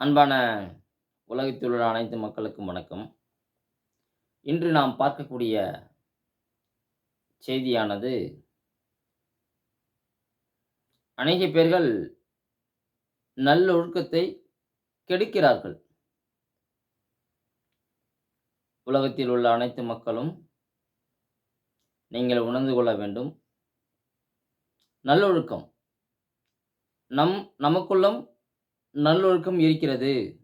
அன்பான உலகத்தில் உள்ள அனைத்து மக்களுக்கும் வணக்கம். இன்று நாம் பார்க்கக்கூடிய செய்தியானது அநேக பேர்கள் நல்லொழுக்கத்தை கெடுக்கிறார்கள். உலகத்தில் உள்ள அனைத்து மக்களும் நீங்கள் உணர்ந்து கொள்ள வேண்டும். நல்லொழுக்கம் நம் நமக்குள்ளும் நல்லொழுக்கம் இருக்கிறது.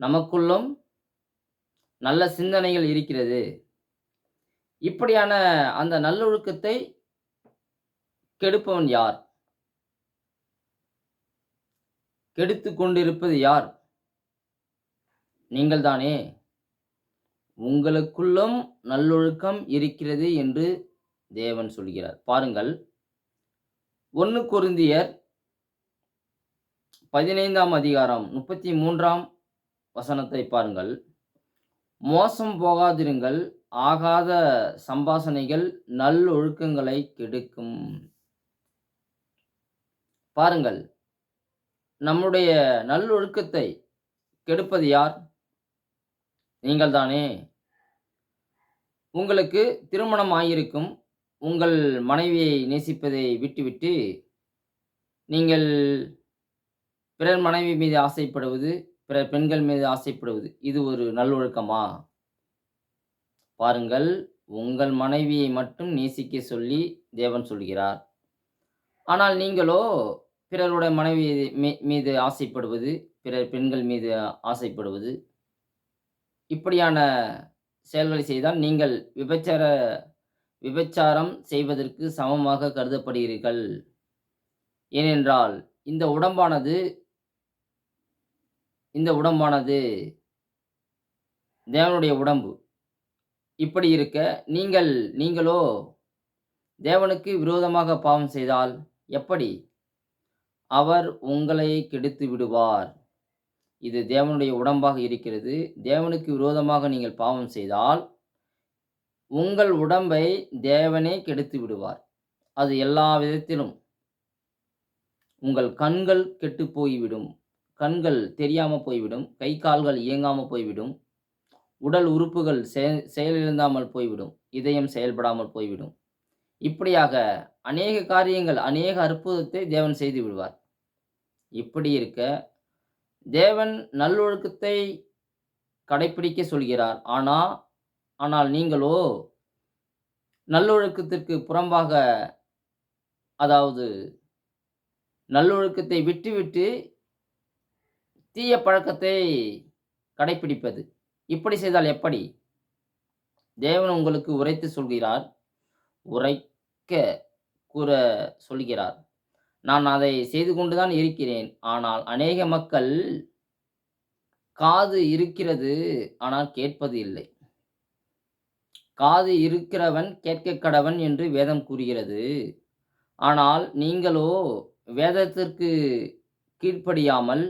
நமக்குள்ளும் நல்ல சிந்தனைகள் இருக்கிறது. இப்படியான அந்த நல்லொழுக்கத்தை கெடுப்பவன் யார்? கெடுத்து கொண்டிருப்பது யார்? நீங்கள் தானே. உங்களுக்குள்ளும் நல்லொழுக்கம் இருக்கிறது என்று தேவன் சொல்கிறார். பாருங்கள் ஒன்று குருந்தியர் பதினைந்தாம் அதிகாரம் முப்பத்தி மூன்றாம் வசனத்தை பாருங்கள். மோசம் போகாதிருங்கள் ஆகாத சம்பாசனைகள் நல்லொழுக்கங்களை கெடுக்கும். பாருங்கள் நம்முடைய நல்லொழுக்கத்தை கெடுப்பது யார்? நீங்கள் தானே. உங்களுக்கு திருமணம் ஆகியிருக்கும் உங்கள் மனைவியை நேசிப்பதை விட்டுவிட்டு நீங்கள் பிறர் மனைவி மீது ஆசைப்படுவது பிறர் பெண்கள் மீது ஆசைப்படுவது இது ஒரு நல்லொழுக்கமா? பாருங்கள் உங்கள் மனைவியை மட்டும் நேசிக்க சொல்லி தேவன் சொல்கிறார். ஆனால் நீங்களோ பிறருடைய மனைவி மீ- மீது ஆசைப்படுவது பிறர் பெண்கள் மீது ஆசைப்படுவது இப்படியான செயல்களை செய்தால் நீங்கள் விபச்சார விபச்சாரம் செய்வதற்கு சமமாக கருதப்படுகிறீர்கள். ஏனென்றால் இந்த உடம்பானது இந்த உடம்பானது தேவனுடைய உடம்பு. இப்படி இருக்க நீங்கள் நீங்களோ தேவனுக்கு விரோதமாக பாவம் செய்தால் எப்படி? அவர் உங்களை கெடுத்து விடுவார். இது தேவனுடைய உடம்பாக இருக்கிறது. தேவனுக்கு விரோதமாக நீங்கள் பாவம் செய்தால் உங்கள் உடம்பை தேவனே கெடுத்து விடுவார். அது எல்லா விதத்திலும் உங்கள் கண்கள் கெட்டு போய்விடும். கண்கள் தெரியாமல் போய்விடும் கை கால்கள் இயங்காமல் போய்விடும் உடல் உறுப்புகள் செய- செயலிழந்தாமல் போய்விடும் இதயம் செயல்படாமல் போய்விடும். இப்படியாக அநேக காரியங்கள் அநேக அற்புதத்தை தேவன் செய்து விடுவார். இப்படி இருக்க தேவன் நல்லொழுக்கத்தை கடைபிடிக்க சொல்கிறார். ஆனா ஆனால் நீங்களோ நல்லொழுக்கத்திற்கு புறம்பாக அதாவது நல்லொழுக்கத்தை விட்டுவிட்டு தீய பழக்கத்தை கடைப்பிடிப்பது. இப்படி செய்தால் எப்படி? தேவன் உங்களுக்கு உரைத்து சொல்கிறார் உரைக்க கூற சொல்கிறார். நான் அதை செய்து கொண்டுதான் இருக்கிறேன். ஆனால் அநேக மக்கள் காது இருக்கிறது ஆனால் கேட்பது இல்லை. காது இருக்கிறவன் கேட்க கடவன் என்று வேதம் கூறுகிறது. ஆனால் நீங்களோ வேதத்திற்கு கீழ்ப்படியாமல்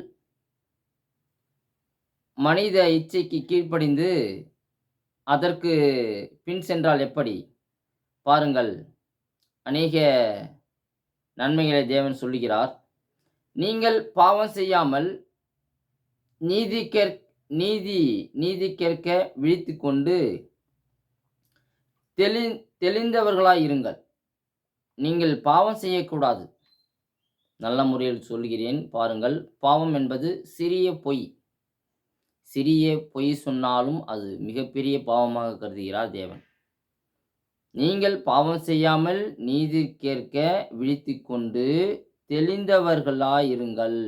மனித இச்சைக்கு கீழ்ப்படிந்து அதற்கு பின் சென்றால் எப்படி? பாருங்கள். அநேக நன்மைகளை தேவன் சொல்லுகிறார். நீங்கள் பாவம் செய்யாமல் நீதி கேற் நீதி நீதி கேட்க விழித்து கொண்டு தெளி தெளிந்தவர்களாய் இருங்கள். நீங்கள் பாவம் செய்யக்கூடாது. நல்ல முறையில் சொல்கிறேன் பாருங்கள். பாவம் என்பது சிறிய பொய். சிறிய பொய் சொன்னாலும் அது மிகப்பெரிய பாவமாக கருதுகிறார் தேவன். நீங்கள் பாவம் செய்யாமல் நீதி கேட்க விழித்து கொண்டு தெளிந்தவர்களாயிருங்கள்.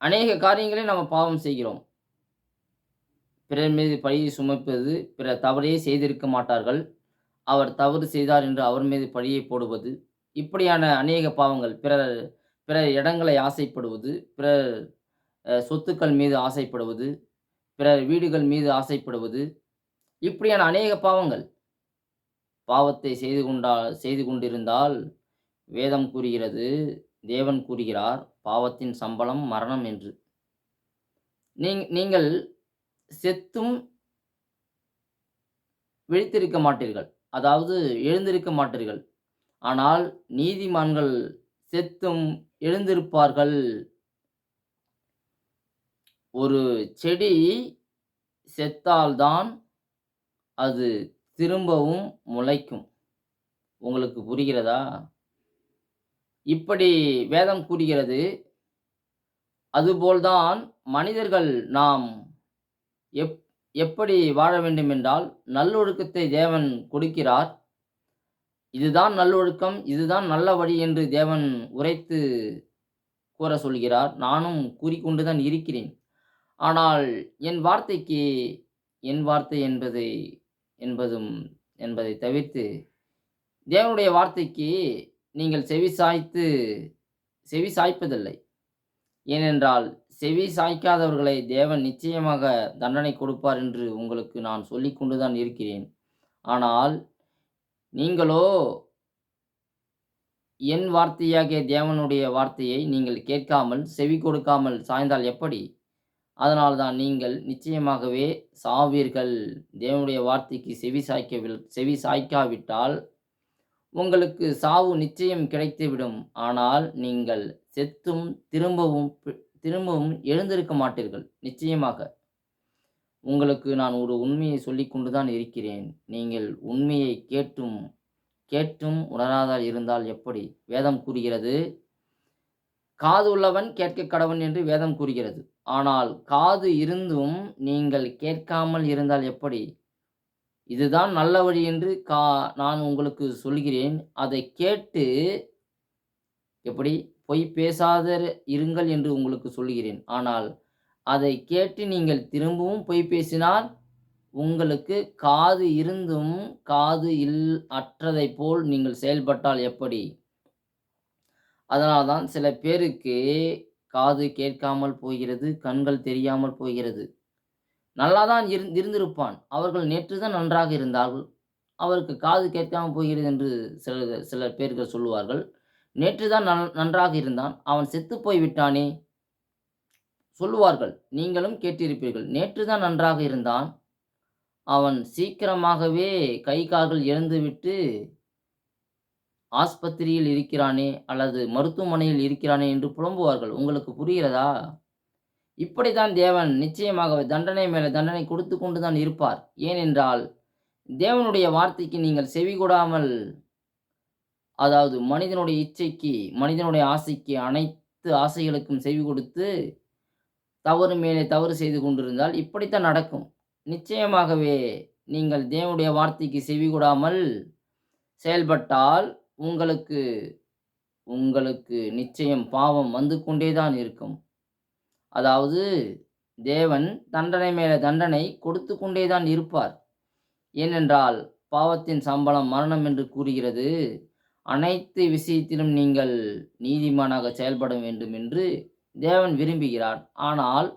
அநேக காரியங்களை நம்ம பாவம் செய்கிறோம். பிறர் மீது பழியை சுமப்பது பிற தவறே செய்திருக்க மாட்டார்கள். அவர் தவறு செய்தார் என்று அவர் மீது பழியை போடுவது இப்படியான அநேக பாவங்கள் பிறர் பிறர் இடங்களை ஆசைப்படுவது பிறர் சொத்துக்கள் மீது ஆசைப்படுவது பிறர் வீடுகள் மீது ஆசைப்படுவது இப்படியான அநேக பாவங்கள். பாவத்தை செய்து கொண்டா செய்து கொண்டிருந்தால் வேதம் கூறுகிறது தேவன் கூறுகிறார் பாவத்தின் சம்பளம் மரணம் என்று. நீங் நீங்கள் செத்தும் விழித்திருக்க மாட்டீர்கள். அதாவது எழுந்திருக்க மாட்டீர்கள். ஆனால் நீதிமான்கள் செத்தும் எழுந்திருப்பார்கள். ஒரு செடி செத்தால்தான் அது திரும்பவும் முளைக்கும். உங்களுக்கு புரிகிறதா? இப்படி வேதம் கூறுகிறது. அதுபோல்தான் மனிதர்கள் நாம் எப் எப்படி வாழ வேண்டுமென்றால், நல்லொழுக்கத்தை தேவன் கொடுக்கிறார். இதுதான் நல்லொழுக்கம், இதுதான் நல்ல வழி என்று தேவன் உரைத்து கூற சொல்கிறார். நானும் கூறிக்கொண்டுதான் இருக்கிறேன். ஆனால் என் வார்த்தைக்கு என் வார்த்தை என்பதை என்பதும் என்பதை தவிர்த்து, தேவனுடைய வார்த்தைக்கு நீங்கள் செவி சாய்த்து செவி சாய்ப்பதில்லை. ஏனென்றால், செவி சாய்க்காதவர்களை தேவன் நிச்சயமாக தண்டனை கொடுப்பார் என்று உங்களுக்கு நான் சொல்லி கொண்டுதான் இருக்கிறேன். ஆனால், நீங்களோ என் வார்த்தையாகிய தேவனுடைய வார்த்தையை நீங்கள் கேட்காமல், செவி கொடுக்காமல் சாய்ந்தால் எப்படி? அதனால்தான் நீங்கள் நிச்சயமாகவே சாவீர்கள். தேவனுடைய வார்த்தைக்கு செவி சாய்க்கவில் செவி சாய்க்காவிட்டால், உங்களுக்கு சாவு நிச்சயம் கிடைத்துவிடும். ஆனால், நீங்கள் செத்தும் திரும்பவும் திரும்பவும் எழுந்திருக்க மாட்டீர்கள். நிச்சயமாக. உங்களுக்கு நான் ஒரு உண்மையை சொல்லிக் தான் இருக்கிறேன். நீங்கள் உண்மையை கேட்டும் கேட்டும் உணராதால் இருந்தால் எப்படி? வேதம் கூறுகிறது, காது உள்ளவன் கேட்க கடவன் என்று வேதம் கூறுகிறது. ஆனால், காது இருந்தும் நீங்கள் கேட்காமல் இருந்தால் எப்படி? இதுதான் நல்ல வழி என்று கா நான் உங்களுக்கு சொல்கிறேன். அதை கேட்டு எப்படி? பொய் பேசாத இருங்கள் என்று உங்களுக்கு சொல்கிறேன். ஆனால், அதை கேட்டு நீங்கள் திரும்பவும் பொய் பேசினால், உங்களுக்கு காது இருந்தும் காது இல் அற்றதைப் போல் நீங்கள் செயல்பட்டால் எப்படி? அதனால்தான் சில பேருக்கு காது கேட்காமல் போகிறது, கண்கள் தெரியாமல் போகிறது. நல்லா தான் இருந் இருந்திருப்பான். அவர்கள் நேற்று தான் நன்றாக இருந்தார்கள். அவருக்கு காது கேட்காமல் போகிறது என்று சில சில பேர்கள் சொல்லுவார்கள். நேற்று தான் நல் நன்றாக இருந்தான். அவன் செத்து போய் விட்டானே! சொல்லுவார்கள். நீங்களும் கேட்டிருப்பீர்கள். நேற்று தான் நன்றாக இருந்தான். அவன் சீக்கிரமாகவே கை, கால்கள் இழந்துவிட்டு ஆஸ்பத்திரியில் இருக்கிறானே! அல்லது மருத்துவமனையில் இருக்கிறானே என்று புலம்புவார்கள். உங்களுக்கு புரிகிறதா? இப்படித்தான் தேவன் நிச்சயமாகவே தண்டனை மேலே தண்டனை கொடுத்து கொண்டு தான் இருப்பார். ஏனென்றால், தேவனுடைய வார்த்தைக்கு நீங்கள் செவிகொடாமல் அதாவது மனிதனுடைய இச்சைக்கு, மனிதனுடைய ஆசைக்கு, அனைத்து ஆசைகளுக்கும் செவி கொடுத்து, தவறு மேலே தவறு செய்து கொண்டிருந்தால் இப்படித்தான் நடக்கும். நிச்சயமாகவே நீங்கள் தேவனுடைய வார்த்தைக்கு செவிகொடாமல் செயல்பட்டால், உங்களுக்கு உங்களுக்கு நிச்சயம் பாவம் வந்து கொண்டே தான் இருக்கும். அதாவது தேவன் தண்டனை மேலே தண்டனை கொடுத்து கொண்டே தான் இருப்பார். ஏனென்றால், பாவத்தின் சம்பளம் மரணம் என்று கூறுகிறது. அனைத்து விஷயத்திலும் நீங்கள் நீதிமானாக செயல்பட வேண்டும் என்று தேவன் விரும்புகிறார். ஆனால்,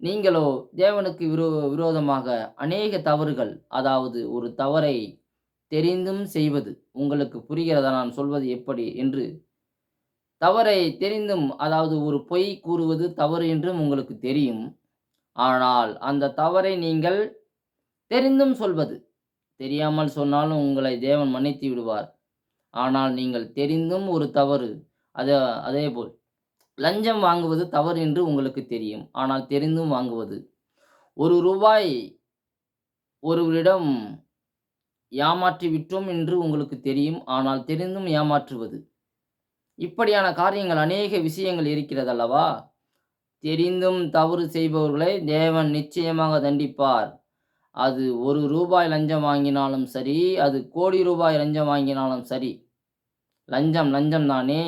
நீங்களோ தேவனுக்கு விரோ விரோதமாக அநேக தவறுகள், அதாவது ஒரு தவறை தெரிந்தும் செய்வது. உங்களுக்கு புரிகிறதா நான் சொல்வது எப்படி என்று? தவறை தெரிந்தும் அதாவது ஒரு பொய் கூறுவது தவறு என்றும் உங்களுக்கு தெரியும். ஆனால், அந்த தவறை நீங்கள் தெரிந்தும் சொல்வது. தெரியாமல் சொன்னாலும் உங்களை தேவன் மன்னித்து விடுவார். ஆனால், நீங்கள் தெரிந்தும் ஒரு தவறு அதை அதே போல் லஞ்சம் வாங்குவது தவறு என்று உங்களுக்கு தெரியும். ஆனால், தெரிந்தும் வாங்குவது. ஒரு ரூபாய் ஒருவரிடம் ஏமாற்றி விட்டோம் என்று உங்களுக்கு தெரியும். ஆனால், தெரிந்தும் ஏமாற்றுவது. இப்படியான காரியங்கள் அநேக விஷயங்கள் இருக்கிறதல்லவா? தெரிந்தும் தவறு செய்பவர்களை தேவன் நிச்சயமாக தண்டிப்பார். அது ஒரு ரூபாய் லஞ்சம் வாங்கினாலும் சரி, அது கோடி ரூபாய் லஞ்சம் வாங்கினாலும் சரி. லஞ்சம் லஞ்சம் தானே!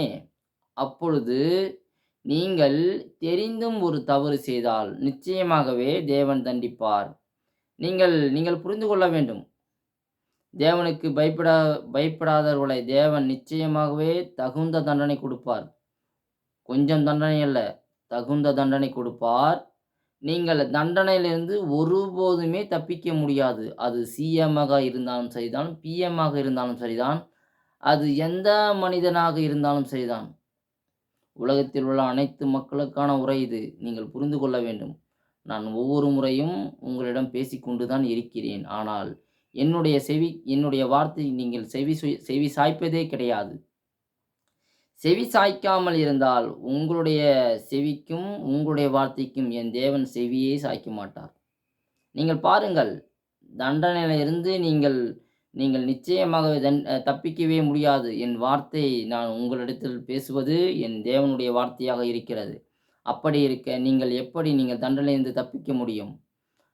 அப்பொழுது நீங்கள் தெரிந்தும் ஒரு தவறு செய்தால் நிச்சயமாகவே தேவன் தண்டிப்பார். நீங்கள் நீங்கள் புரிந்து கொள்ள வேண்டும். தேவனுக்கு பயப்படா பயப்படாதவர்களை தேவன் நிச்சயமாகவே தகுந்த தண்டனை கொடுப்பார். கொஞ்சம் தண்டனை அல்ல, தகுந்த தண்டனை கொடுப்பார். நீங்கள் தண்டனையிலிருந்து ஒருபோதுமே தப்பிக்க முடியாது. அது சிஎம்மாக இருந்தாலும் சரிதான், பிஎம்மாக இருந்தாலும் சரிதான், அது எந்த மனிதனாக இருந்தாலும் சரிதான். உலகத்தில் உள்ள அனைத்து மக்களுக்கான உரை இது. நீங்கள் புரிந்து கொள்ள வேண்டும். நான் ஒவ்வொரு முறையும் உங்களிடம் பேசிக்கொண்டுதான் தான் இருக்கிறேன். ஆனால், என்னுடைய செவி என்னுடைய வார்த்தை நீங்கள் செவி செவி சாய்ப்பதே கிடையாது. செவி சாய்க்காமல் இருந்தால் உங்களுடைய செவிக்கும் உங்களுடைய வார்த்தைக்கும் என் தேவன் செவியே சாய்க்க மாட்டார். நீங்கள் பாருங்கள் தண்டனையிலிருந்து நீங்கள் நீங்கள் நிச்சயமாகவே தன் தப்பிக்கவே முடியாது. என் வார்த்தை நான் உங்களிடத்தில் பேசுவது என் தேவனுடைய வார்த்தையாக இருக்கிறது. அப்படி இருக்க நீங்கள் எப்படி நீங்கள் தண்டனையிலிருந்து தப்பிக்க முடியும்?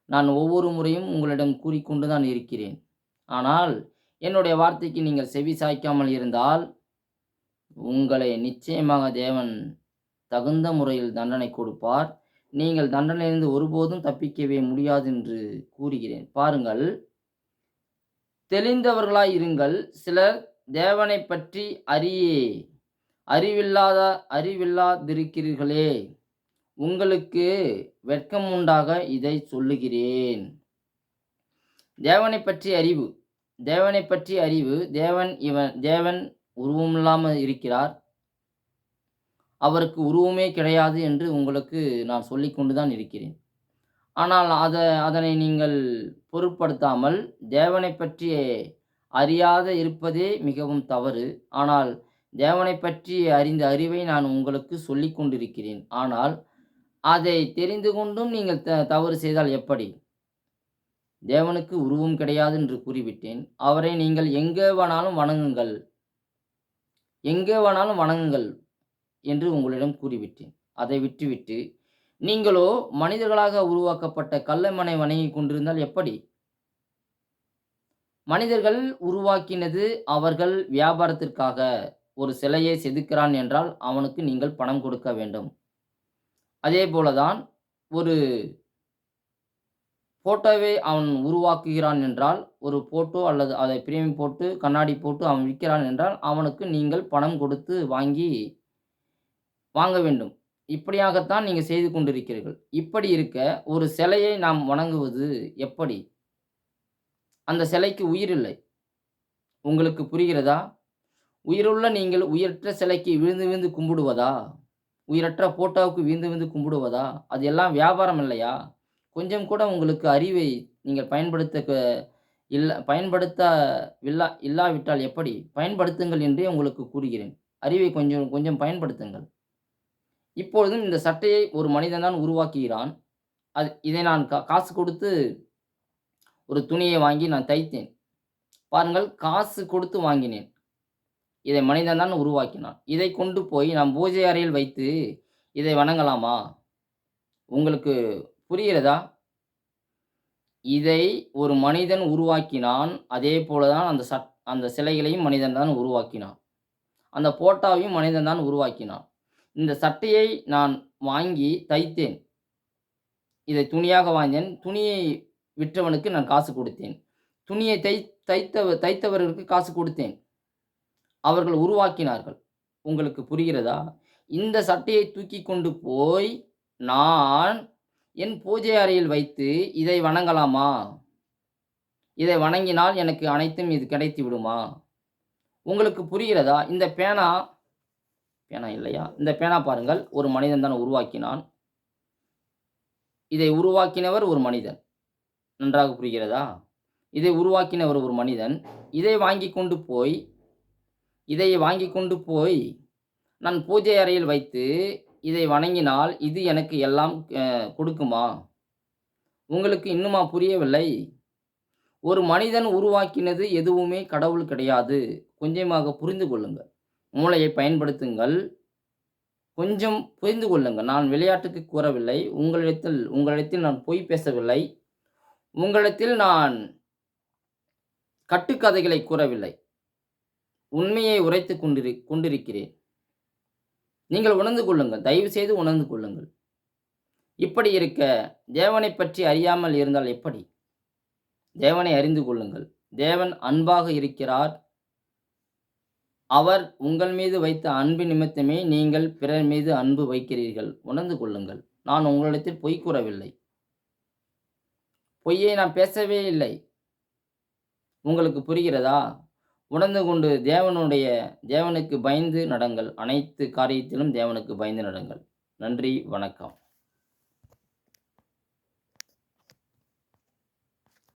நான் ஒவ்வொரு முறையும் உங்களிடம் கூறிக்கொண்டு தான் இருக்கிறேன். ஆனால் என்னுடைய வார்த்தைக்கு நீங்கள் செவி சாய்க்காமல் இருந்தால் உங்களை நிச்சயமாக தேவன் தகுந்த முறையில் தண்டனை கொடுப்பார். நீங்கள் தண்டனையிலிருந்து ஒருபோதும் தப்பிக்கவே முடியாது என்று கூறுகிறேன். பாருங்கள். தெளிந்தவர்களாய் இருங்கள். சிலர் தேவனை பற்றி அறியே அறிவில்லாத அறிவில்லாதிருக்கிறீர்களே. உங்களுக்கு வெட்கம் உண்டாக இதை சொல்லுகிறேன். தேவனை பற்றி அறிவு. தேவனை பற்றி அறிவு. தேவன் இவன் தேவன் உருவமில்லாமல் இருக்கிறார். அவருக்கு உருவமே கிடையாது என்று உங்களுக்கு நான் சொல்லிக்கொண்டு தான் இருக்கிறேன். ஆனால் அதை அதனை நீங்கள் பொருட்படுத்தாமல் தேவனை பற்றி அறியாத இருப்பதே மிகவும் தவறு. ஆனால் தேவனை பற்றி அறிந்த அறிவை நான் உங்களுக்கு சொல்லிக் கொண்டிருக்கிறேன். ஆனால் அதை தெரிந்து கொண்டும் நீங்கள் த தவறு செய்தால் எப்படி? தேவனுக்கு உருவம் கிடையாது என்று கூறிவிட்டேன். அவரை நீங்கள் எங்கே வேணாலும் வணங்குங்கள். எங்கே வேணாலும் வணங்குங்கள் என்று உங்களிடம் கூறிவிட்டேன். அதை விட்டுவிட்டு நீங்களோ மனிதர்களாக உருவாக்கப்பட்ட கல்லமனை வணங்கி கொண்டிருந்தால் எப்படி? மனிதர்கள் உருவாக்கினது அவர்கள் வியாபாரத்திற்காக. ஒரு சிலையை செதுக்கிறான் என்றால் அவனுக்கு நீங்கள் பணம் கொடுக்க வேண்டும். அதே போல தான் ஒரு ஃபோட்டோவை அவன் உருவாக்குகிறான் என்றால் ஒரு ஃபோட்டோ அல்லது அதை பிரேமி போட்டு கண்ணாடி போட்டு அவன் விற்கிறான் என்றால் அவனுக்கு நீங்கள் பணம் கொடுத்து வாங்கி வாங்க வேண்டும். இப்படியாகத்தான் நீங்கள் செய்து கொண்டிருக்கிறீர்கள். இப்படி இருக்க ஒரு சிலையை நாம் வணங்குவது எப்படி? அந்த சிலைக்கு உயிர் இல்லை. உங்களுக்கு புரிகிறதா? உயிருள்ள நீங்கள் உயிரற்ற சிலைக்கு விழுந்து விழுந்து கும்பிடுவதா? உயிரற்ற போட்டோவுக்கு விழுந்து விழுந்து கும்பிடுவதா? அது எல்லாம் வியாபாரம் இல்லையா? கொஞ்சம் கூட உங்களுக்கு அறிவை நீங்கள் பயன்படுத்த இல்லை பயன்படுத்த இல்லா இல்லாவிட்டால் எப்படி? பயன்படுத்துங்கள் என்றே உங்களுக்கு கூறுகிறேன். அறிவை கொஞ்சம் கொஞ்சம் பயன்படுத்துங்கள். இப்பொழுதும் இந்த சட்டையை ஒரு மனிதன் தான் உருவாக்குகிறான். அது இதை நான் கா காசு கொடுத்து ஒரு துணியை வாங்கி நான் தைத்தேன். பாருங்கள் காசு கொடுத்து வாங்கினேன். இதை மனிதன் தான் உருவாக்கினான். இதை கொண்டு போய் நாம் பூஜை அறையில் வைத்து இதை வணங்கலாமா? உங்களுக்கு புரிகிறதா? இதை ஒரு மனிதன் உருவாக்கினான். அதே போலதான் அந்த சட் அந்த சிலைகளையும் மனிதன் தான் உருவாக்கினான். அந்த போட்டாவையும் மனிதன் தான் உருவாக்கினான். இந்த சட்டையை நான் வாங்கி தைத்தேன். இதை துணியாக வாங்கினேன். துணியை விற்றவனுக்கு நான் காசு கொடுத்தேன். துணியை தை தைத்தவ தைத்தவர்களுக்கு காசு கொடுத்தேன். அவர்கள் உருவாக்கினார்கள். உங்களுக்கு புரிகிறதா? இந்த சட்டையை தூக்கி கொண்டு போய் நான் என் பூஜை அறையில் வைத்து இதை வணங்கலாமா? இதை வணங்கினால் எனக்கு அனைத்தும் இது கிடைத்து விடுமா? உங்களுக்கு புரிகிறதா? இந்த பேனா பேனா இல்லையா? இந்த பேனா பாருங்கள். ஒரு மனிதன் தான் உருவாக்கினான். இதை உருவாக்கினவர் ஒரு மனிதன். நன்றாக புரிகிறதா? இதை உருவாக்கினவர் ஒரு மனிதன். இதை வாங்கி கொண்டு போய் இதை வாங்கி கொண்டு போய் நான் பூஜை அறையில் வைத்து இதை வணங்கினால் இது எனக்கு எல்லாம் கொடுக்குமா? உங்களுக்கு இன்னுமா புரியவில்லை? ஒரு மனிதன் உருவாக்கினது எதுவுமே கடவுள் கிடையாது. கொஞ்சமாக புரிந்து கொள்ளுங்கள். மூளையை பயன்படுத்துங்கள். கொஞ்சம் புரிந்து கொள்ளுங்கள். நான் விளையாட்டுக்கு கூறவில்லை. உங்களிடத்தில் உங்களிடத்தில் நான் பொய் பேசவில்லை. உங்களிடத்தில் நான் கட்டுக்கதைகளை கூறவில்லை. உண்மையை உரைத்து கொண்டிரு கொண்டிருக்கிறேன். நீங்கள் உணர்ந்து கொள்ளுங்கள். தயவு செய்து உணர்ந்து கொள்ளுங்கள். இப்படி இருக்க தேவனை பற்றி அறியாமல் இருந்தால் எப்படி? தேவனை அறிந்து கொள்ளுங்கள். தேவன் அன்பாக இருக்கிறார். அவர் உங்கள் மீது வைத்த அன்பு நிமித்தமே நீங்கள் பிறர் மீது அன்பு வைக்கிறீர்கள். உணர்ந்து கொள்ளுங்கள். நான் உங்களிடத்தில் பொய் கூறவில்லை. பொய்யை நான் பேசவே இல்லை. உங்களுக்கு புரிகிறதா? உணர்ந்து கொண்டு தேவனுடைய தேவனுக்கு பயந்து நடங்கள். அனைத்து காரியத்திலும் தேவனுக்கு பயந்து நடங்கள். நன்றி வணக்கம்.